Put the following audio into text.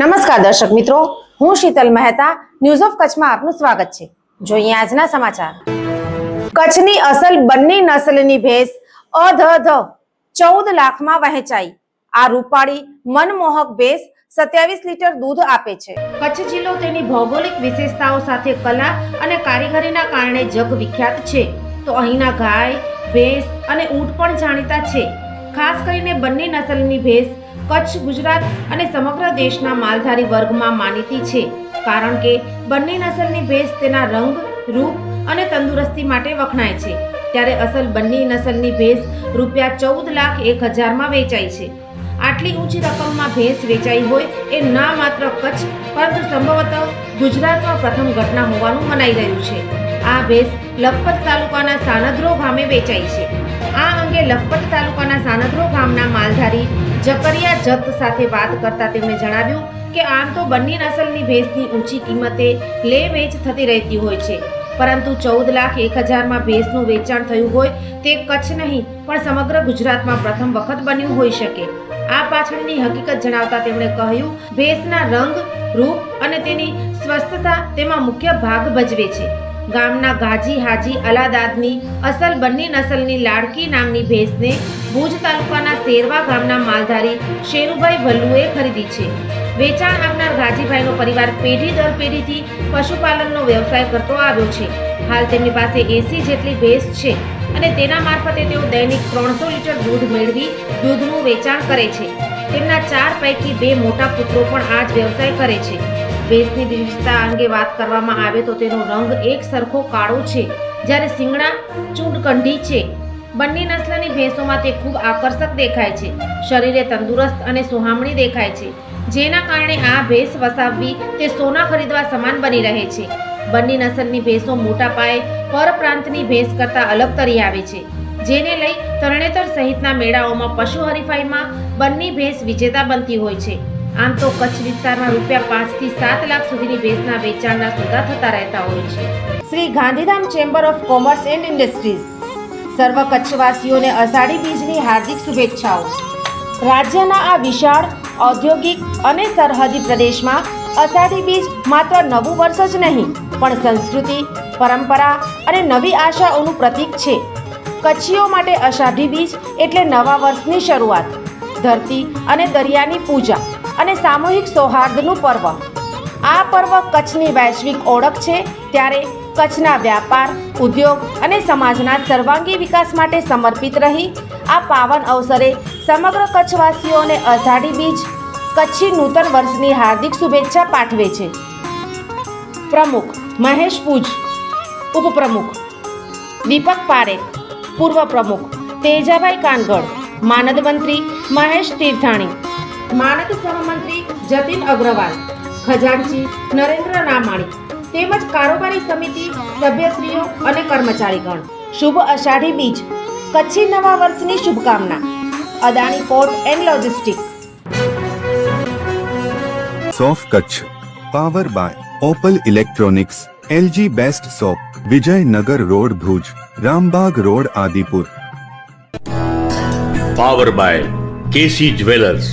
નમસ્કાર દર્શક મિત્રો, હું શીતલ મહેતા ન્યૂઝ ઓફ કચ્છમાં આપનું સ્વાગત છે. જોઈએ આજના સમાચાર. કચ્છની અસલ બંને નસલની ભેંસ અધ ચૌદ લાખમાં વહેંચાઈ. આ રૂપાળી મનમોહક ભેંસ સત્યાવીસ લીટર દૂધ આપે છે. કચ્છ જિલ્લો તેની ભૌગોલિક વિશેષતાઓ સાથે કલા અને કારીગરીના કારણે જગ વિખ્યાત છે. તો અહીંના ગાય, ભેંસ અને ઊંટ પણ જાણીતા છે. ખાસ કરીને બંને નસલની ભેંસ કચ્છ, ગુજરાત અને સમગ્ર દેશના માલધારી વર્ગમાં માનીતી છે. કારણ કે બંને નસલની ભેંસ તેના રંગ, રૂપ અને તંદુરસ્તી માટે વખણાય છે. ત્યારે અસલ બંને નસલની ભેંસ રૂપિયા ચૌદ લાખ એક હજારમાં વેચાઈ છે. આટલી ઊંચી રકમમાં ભેંસ વેચાઈ હોય એ ના માત્ર કચ્છ, પરંતુ સંભવતઃ ગુજરાતમાં પ્રથમ ઘટના હોવાનું મનાઈ રહ્યું છે. આ ભેંસ લખપત તાલુકાના સાનદ્રો ગામે વેચાઈ છે. આ અંગે લખપત તાલુકાના સાનદ્રો ગામના માલધારી જકરિયા જત સાથે વાત કરતા તેમણે જણાવ્યું કે આમ તો બંને નસલની ભેંસની ઊંચી કિંમતે લે વેચ થતી રહેતી હોય છે. પરંતુ ચૌદ લાખ એક હજારમાં ભેંસનું વેચાણ થયું હોય તે કચ્છ નહીં, પણ સમગ્ર ગુજરાતમાં પ્રથમ વખત બન્યું હોઈ શકે. આ પાછળની હકીકત જણાવતા તેમણે કહ્યું, ભેંસના રંગ, રૂપ અને તેની સ્વસ્થતા તેમાં મુખ્ય ભાગ ભજવે છે. ગામના ગાજી, હાજી અલાદાદની અસલ બંને નસલની લાડકી નામની ભેંસને ભુજ તાલુકાના શેરવા ગામના માલધારી શેરુભાઈ ભલ્લુએ ખરીદી છે. વેચાણ આપનાર ગાજીભાઈનો પરિવાર પેઢી દર પેઢીથી પશુપાલનનો વ્યવસાય કરતો આવ્યો છે. હાલ તેમની પાસે એસી જેટલી ભેંસ છે અને તેના મારફતે તેઓ દૈનિક ત્રણસો લીટર દૂધ મેળવી દૂધનું વેચાણ કરે છે. તેમના ચાર પૈકી બે મોટા પુત્રો પણ આ જ વ્યવસાય કરે છે. ભેંસની વિશેષતા અંગે વાત કરવામાં આવે તો તેનો રંગ એક સરખો કાળો છે, જ્યારે સિંગડા ચૂંટકંઢી છે. બંને નસ્લની ભેંસોમાં તે ખૂબ આકર્ષક દેખાય છે. શરીરે તંદુરસ્ત અને સુહામણી દેખાય છે. જેના કારણે આ ભેંસ વસાવવી તે સોના ખરીદવા સમાન બની રહે છે. બંને નસલની ભેંસો મોટા પાયે પરપ્રાંતની ભેંસ કરતાં અલગ તરી આવે છે. જેને લઈ તરણેતર સહિતના મેળાઓમાં પશુ હરીફાઈમાં બંને ભેંસ વિજેતા બનતી હોય છે. આમ તો કચ્છ વિસ્તારમાં રૂપિયા પાંચથી સાત લાખ સુધીની ભેંસના વેચાણના સોદા થતા રહેતા હોય છે. Shri Gandhidham chamber of commerce and industries સર્વ કચ્છવાસીઓને અષાઢી બીજની હાર્દિક શુભેચ્છાઓ. રાજ્યના આ વિશાળ, ઔદ્યોગિક અને સરહદી પ્રદેશમાં અષાઢી બીજ માત્ર નવું વર્ષ જ નહીં, પણ સંસ્કૃતિ, પરંપરા અને નવી આશાઓનું પ્રતીક છે. કચ્છીઓ માટે અષાઢી બીજ એટલે નવા વર્ષની શરૂઆત, ધરતી અને દરિયાની પૂજા. અને સામૂહિક સૌહાર્દનું પર્વ. આ પર્વ કચ્છની વૈશ્વિક ઓળખ છે, ત્યારે કચ્છના વ્યાપાર, ઉદ્યોગ અને સમાજના સર્વાંગી વિકાસ માટે સમર્પિત રહી. આ પાવન અવસરે સમગ્ર કચ્છવાસીઓને અષાઢી બીજ, કચ્છી નૂતન વર્ષની હાર્દિક શુભેચ્છા પાઠવે છે. પ્રમુખ મહેશ પૂજ, ઉપપ્રમુખ દીપક પારેખ પૂર્વ પ્રમુખ તેજાભાઈ કાનગડ, માનદ મંત્રી મહેશ તીર્થાણી માનદ સહમંત્રી જતીન અગ્રવાલ ખજાનચી નરેન્દ્ર રામાણી તેમજ કારોબારી સમિતિ સભ્યશ્રીઓ અને કર્મચારીગણ. શુભ અષાઢી બીજ કચ્છી નવા વર્ષની શુભકામના. Adani port and logistic. સોફ Kutch power by opal electronics LG best shop Vijaynagar road Bhuj Rambag road Adipur. Power by KC jewellers.